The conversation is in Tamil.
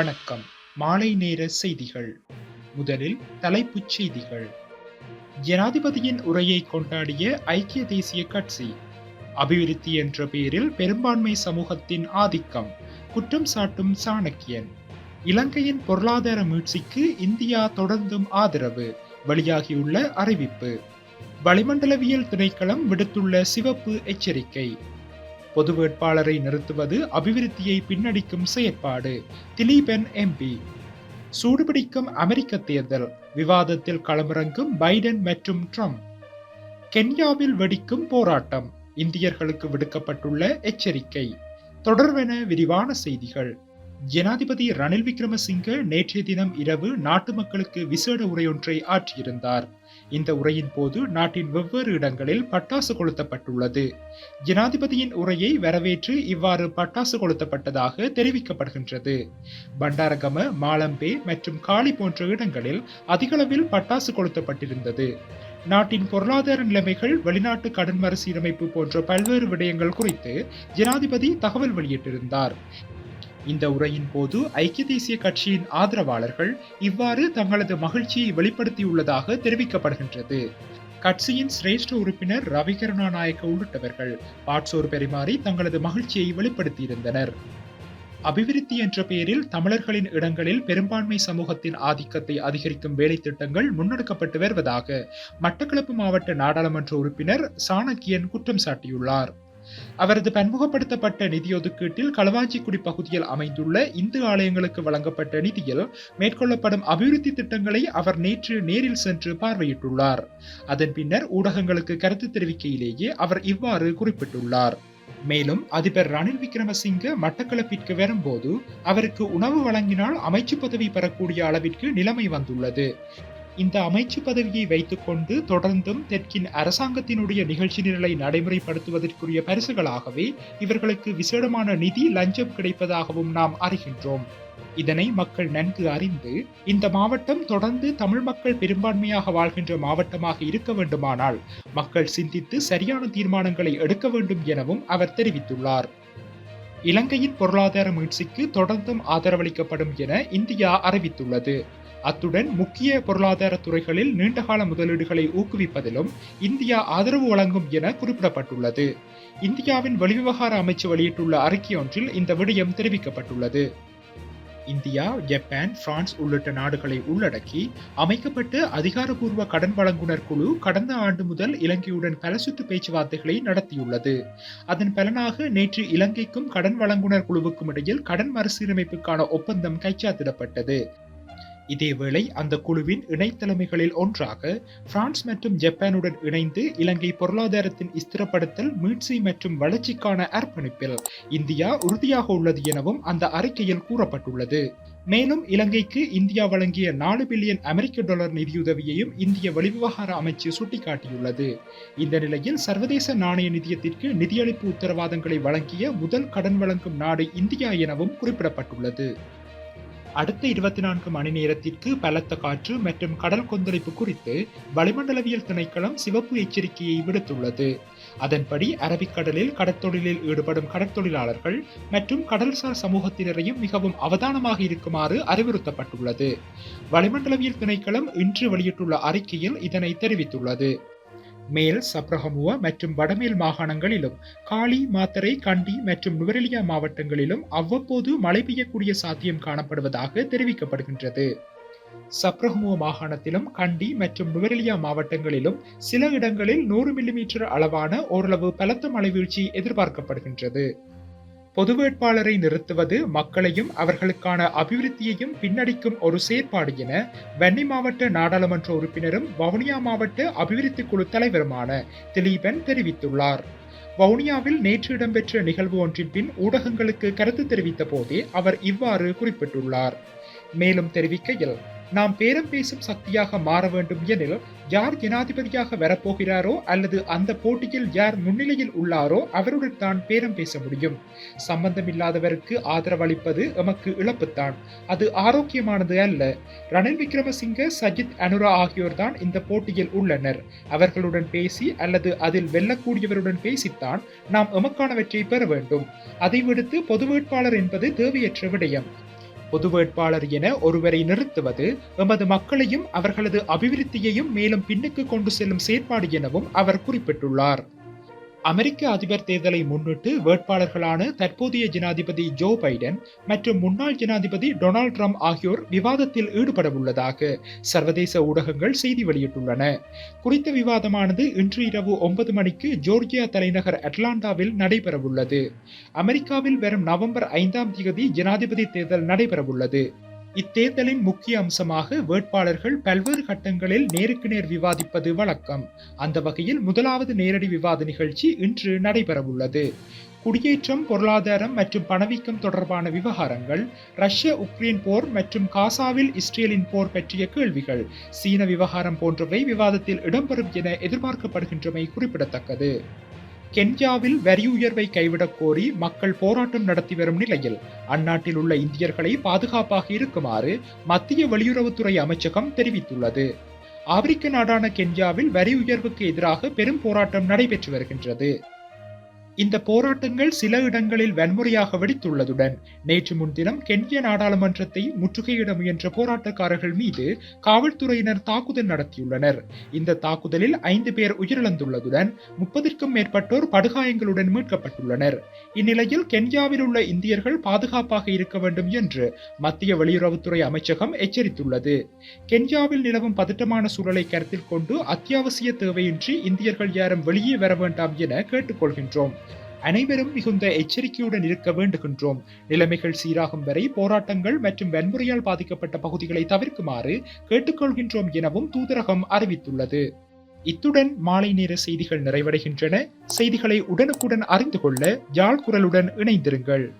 வணக்கம். மாலை நேர செய்திகள். முதலில் தலைப்புச் செய்திகள். ஜனாதிபதியின் உரையை கொண்டாடிய ஐக்கிய தேசிய கட்சி. அபிவிருத்தி என்ற பெயரில் பெரும்பான்மை சமூகத்தின் ஆதிக்கம் குற்றம் சாட்டும் சாணக்கியன். இலங்கையின் பொருளாதார மீட்சிக்கு இந்தியா தொடர்ந்தும் ஆதரவு வெளியாகியுள்ள அறிவிப்பு. வளிமண்டலவியல் திணைக்களம் விடுத்துள்ள சிவப்பு எச்சரிக்கை. பொது வேட்பாளரை நிறுத்துவது அபிவிருத்தியை பின்னடிக்கும் செயற்பாடு. திலீபன் எம்பி சூடுபிடிக்கும் அமெரிக்க தேர்தல். விவாதத்தில் களமிறங்கும் பைடன் மற்றும் ட்ரம்ப். கென்யாவில் வெடிக்கும் போராட்டம். இந்தியர்களுக்கு விடுக்கப்பட்டுள்ள எச்சரிக்கை. தொடர்வென விரிவான செய்திகள். ஜனாதிபதி ரணில் விக்ரமசிங்க நேற்றைய தினம் இரவு நாட்டு மக்களுக்கு விசேட உரையொன்றை ஆற்றியிருந்தார். இந்த உரையின் போது நாட்டின் வெவ்வேறு இடங்களில் பட்டாசு கொளுத்தப்பட்டுள்ளது. ஜனாதிபதியின் உரையை வரவேற்று இவ்வாறு பட்டாசு கொளுத்தப்பட்டதாக தெரிவிக்கப்படுகின்றது. பண்டாரகம மாலம்பே மற்றும் காளி போன்ற இடங்களில் அதிகளவில் பட்டாசு கொளுத்தப்பட்டிருந்தது. நாட்டின் பொருளாதார நிலைமைகள் வெளிநாட்டு கடன் மறுசீரமைப்பு போன்ற பல்வேறு விடயங்கள் குறித்து ஜனாதிபதி தகவல் வெளியிட்டிருந்தார். இந்த உரையின் போது ஐக்கிய தேசிய கட்சியின் ஆதரவாளர்கள் இவ்வாறு தங்களது மகிழ்ச்சியை வெளிப்படுத்தியுள்ளதாக தெரிவிக்கப்படுகின்றது. கட்சியின் சிரேஷ்ட உறுப்பினர் ரவி கருணாநாயக்க உள்ளிட்டவர்கள் பாட்சோர் பெருமாறி தங்களது மகிழ்ச்சியை வெளிப்படுத்தியிருந்தனர். அபிவிருத்தி என்ற பெயரில் தமிழர்களின் இடங்களில் பெரும்பான்மை சமூகத்தின் ஆதிக்கத்தை அதிகரிக்கும் வேலை திட்டங்கள் முன்னெடுக்கப்பட்டு வருவதாக மட்டக்களப்பு மாவட்ட நாடாளுமன்ற உறுப்பினர் சாணக்கியன் குற்றம் சாட்டியுள்ளார். அவரது பன்முகப்படுத்தப்பட்ட நிதி ஒதுக்கீட்டில் களவாஞ்சிக்குடி பகுதியில் அமைந்துள்ள இந்து ஆலயங்களுக்கு வழங்கப்பட்ட நிதியில் மேற்கொள்ளப்படும் அபிவிருத்தி திட்டங்களை அவர் நேற்று நேரில் சென்று பார்வையிட்டுள்ளார். அதன் பின்னர் ஊடகங்களுக்கு கருத்து தெரிவிக்கையிலேயே அவர் இவ்வாறு குறிப்பிட்டுள்ளார். மேலும் அதிபர் ரணில் விக்ரமசிங்க மட்டக்களப்பிற்கு வரும்போது அவருக்கு உணவு வழங்கினால் அமைச்சு பதவி பெறக்கூடிய அளவிற்கு நிலைமை வந்துள்ளது. இந்த அமைச்சு பதவியை வைத்துக்கொண்டு தொடர்ந்தும் தெற்கின் அரசாங்கத்தினுடைய நிகழ்ச்சி நிரலை நடைமுறைப்படுத்துவதற்குரிய பரிசுகளாகவே இவர்களுக்கு விசேடமான நிதி லஞ்சம் கிடைப்பதாகவும் நாம் அறிகின்றோம். இதனை மக்கள் நன்கு அறிந்து இந்த மாவட்டம் தொடர்ந்து தமிழ் மக்கள் பெரும்பான்மையாக வாழ்கின்ற மாவட்டமாக இருக்க வேண்டுமானால் மக்கள் சிந்தித்து சரியான தீர்மானங்களை எடுக்க வேண்டும் எனவும் அவர் தெரிவித்துள்ளார். இலங்கையின் பொருளாதார மீட்சிக்கு தொடர்ந்தும் ஆதரவளிக்கப்படும் என இந்தியா அறிவித்துள்ளது. அத்துடன் முக்கிய பொருளாதார துறைகளில் நீண்டகால முதலீடுகளை ஊக்குவிப்பதிலும் இந்தியா ஆதரவு வழங்கும் என குறிப்பிடப்பட்டுள்ளது. இந்தியாவின் வெளிவிவகார அமைச்சு வெளியிட்டுள்ள அறிக்கை ஒன்றில் இந்த விடயம் தெரிவிக்கப்பட்டுள்ளது. இந்தியா ஜப்பான் பிரான்ஸ் உள்ளிட்ட நாடுகளை உள்ளடக்கி அமைக்கப்பட்ட அதிகாரப்பூர்வ கடன் வழங்குனர் குழு கடந்த ஆண்டு முதல் இலங்கையுடன் பல சுற்று பேச்சுவார்த்தைகளை நடத்தியுள்ளது. அதன் பலனாக நேற்று இலங்கைக்கும் கடன் வழங்குனர் குழுவுக்கும் இடையில் கடன் மறுசீரமைப்புக்கான ஒப்பந்தம் கைச்சாத்திடப்பட்டது. இதேவேளை அந்த குழுவின் இணைத்தலைமைகளில் ஒன்றாக பிரான்ஸ் மற்றும் ஜப்பானுடன் இணைந்து இலங்கை பொருளாதாரத்தின் ஸ்திரப்படுத்தல் மீட்சி மற்றும் வளர்ச்சிக்கான அர்ப்பணிப்பில் இந்தியா உறுதியாக உள்ளது எனவும் அந்த அறிக்கையில் கூறப்பட்டுள்ளது. மேலும் இலங்கைக்கு இந்தியா வழங்கிய நாலு பில்லியன் அமெரிக்க டாலர் நிதியுதவியையும் இந்திய வெளிவிவகார அமைச்சு சுட்டிக்காட்டியுள்ளது. இந்த நிலையில் சர்வதேச நாணய நிதியத்திற்கு நிதியளிப்பு உத்தரவாதங்களை வழங்கிய முதல் கடன் வழங்கும் நாடு இந்தியா எனவும் குறிப்பிடப்பட்டுள்ளது. அடுத்த இருபத்தி நான்கு மணி நேரத்திற்கு பலத்த காற்று மற்றும் கடல் கொந்தளிப்பு குறித்து வளிமண்டலவியல் திணைக்களம் சிவப்பு எச்சரிக்கையை விடுத்துள்ளது. அதன்படி அரபிக்கடலில் கடற்தொழிலில் ஈடுபடும் கடற்தொழிலாளர்கள் மற்றும் கடல்சார் சமூகத்தினரையும் மிகவும் அவதானமாக இருக்குமாறு அறிவுறுத்தப்பட்டுள்ளது. வளிமண்டலவியல் திணைக்களம் இன்று வெளியிட்டுள்ள அறிக்கையில் இதனை தெரிவித்துள்ளது. மேல் சப்ரஹமுவா மற்றும் வடமேல் மாகாணங்களிலும் காளி மாத்தரை கண்டி மற்றும் நுவரெலியா மாவட்டங்களிலும் அவ்வப்போது மழை பெய்யக்கூடிய சாத்தியம் காணப்படுவதாக தெரிவிக்கப்படுகின்றது. சப்ரஹமுவ மாகாணத்திலும் கண்டி மற்றும் நுவரெலியா மாவட்டங்களிலும் சில இடங்களில் நூறு மில்லிமீட்டர் அளவான ஓரளவு பலத்த மழை வீழ்ச்சி எதிர்பார்க்கப்படுகின்றது. பொது வேட்பாளரை நிறுத்துவது மக்களையும் அவர்களுக்கான அபிவிருத்தியையும் பின்னடிக்கும் ஒரு செயற்பாடு என வன்னி மாவட்ட நாடாளுமன்ற உறுப்பினரும் வவுனியா மாவட்ட அபிவிருத்தி குழு தலைவருமான திலீபன் தெரிவித்துள்ளார். வவுனியாவில் நேற்று இடம்பெற்ற நிகழ்வு ஒன்றின் பின் ஊடகங்களுக்கு கருத்து தெரிவித்த போதே அவர் இவ்வாறு குறிப்பிட்டுள்ளார். மேலும் தெரிவிக்கையில் நாம் பேரம் பேசும் சக்தியாக மாற வேண்டும் எனில் யார் ஜனாதிபதியாக வரப்போகிறாரோ அல்லது அந்த போட்டியில் யார் முன்னிலையில் உள்ளாரோ அவருடன் தான் பேரம் பேச முடியும். சம்பந்தமில்லாதவருக்கு ஆதரவளிப்பது எமக்கு இழப்புத்தான். அது ஆரோக்கியமானது அல்ல. ரணில் விக்ரமசிங்க சஜித் அனுரா ஆகியோர் தான் இந்த போட்டியில் உள்ளனர். அவர்களுடன் பேசி அல்லது அதில் வெல்லக்கூடியவருடன் பேசித்தான் நாம் எமக்கானவற்றை பெற வேண்டும். அதை விடுத்து பொது வேட்பாளர் என்பது தேவையற்ற விடயம். பொது வேட்பாளர் என ஒருவரை நிறுத்துவது எமது மக்களையும் அவர்களது அபிவிருத்தியையும் மேலும் பின்னுக்கு கொண்டு செல்லும் செயற்பாடு எனவும் அவர் குறிப்பிட்டுள்ளார். அமெரிக்க அதிபர் தேர்தலை முன்னிட்டு வேட்பாளர்களான தற்போதைய ஜனாதிபதி ஜோ பைடன் மற்றும் முன்னாள் ஜனாதிபதி டொனால்ட் ட்ரம்ப் ஆகியோர் விவாதத்தில் ஈடுபட உள்ளதாக சர்வதேச ஊடகங்கள் செய்தி வெளியிட்டுள்ளன. குறித்த விவாதமானது இன்று இரவு ஒன்பது மணிக்கு ஜோர்ஜியா தலைநகர் அட்லாண்டாவில் நடைபெறவுள்ளது. அமெரிக்காவில் வரும் நவம்பர் ஐந்தாம் தேதி ஜனாதிபதி தேர்தல் நடைபெறவுள்ளது. இத்தேர்தலின் முக்கிய அம்சமாக வேட்பாளர்கள் பல்வேறு கட்டங்களில் நேருக்கு நேர் விவாதிப்பது வழக்கம். அந்த வகையில் முதலாவது நேரடி விவாத நிகழ்ச்சி இன்று நடைபெறவுள்ளது. குடியேற்றம் பொருளாதாரம் மற்றும் பணவீக்கம் தொடர்பான விவகாரங்கள் ரஷ்ய உக்ரைன் போர் மற்றும் காசாவில் இஸ்ரேலின் போர் பற்றிய கேள்விகள் சீன விவகாரம் போன்றவை விவாதத்தில் இடம்பெறும் என எதிர்பார்க்கப்படுகின்றமை குறிப்பிடத்தக்கது. கென்யாவில் வரி உயர்வை கைவிடக் கோரி மக்கள் போராட்டம் நடத்தி வரும் நிலையில் அந்நாட்டில் உள்ள இந்தியர்களை பாதுகாப்பாக இருக்குமாறு மத்திய வெளியுறவுத்துறை அமைச்சகம் தெரிவித்துள்ளது. ஆப்பிரிக்க நாடான கென்யாவில் வரி உயர்வுக்கு எதிராக பெரும் போராட்டம் நடைபெற்று வருகின்றது. இந்த போராட்டங்கள் சில இடங்களில் வன்முறையாக வெடித்துள்ளதுடன் நேற்று முன்தினம் கென்ய நாடாளுமன்றத்தை முற்றுகையிட முயன்ற போராட்டக்காரர்கள் மீது காவல்துறையினர் தாக்குதல் நடத்தியுள்ளனர். இந்த தாக்குதலில் ஐந்து பேர் உயிரிழந்துள்ளதுடன் முப்பதிற்கும் மேற்பட்டோர் படுகாயங்களுடன் மீட்கப்பட்டுள்ளனர். இந்நிலையில் கென்யாவில் உள்ள இந்தியர்கள் பாதுகாப்பாக இருக்க வேண்டும் என்று மத்திய வெளியுறவுத்துறை அமைச்சகம் எச்சரித்துள்ளது. கென்யாவில் நிலவும் பதட்டமான சூழலை கருத்தில் கொண்டு அத்தியாவசிய தேவையின்றி இந்தியர்கள் யாரும் வெளியே வர வேண்டாம் என கேட்டுக்கொள்கின்றோம். அனைவரும் மிகுந்த எச்சரிக்கையுடன் இருக்க வேண்டுகின்றோம். நிலைமைகள் சீராகும் வரை போராட்டங்கள் மற்றும் வன்முறையால் பாதிக்கப்பட்ட பகுதிகளை தவிர்க்குமாறு கேட்டுக்கொள்கின்றோம் எனவும் தூதரகம் அறிவித்துள்ளது. இத்துடன் மாலை நேர செய்திகள் நிறைவடைகின்றன. செய்திகளை உடனுக்குடன் அறிந்து கொள்ள யாழ் குரலுடன் இணைந்திருங்கள்.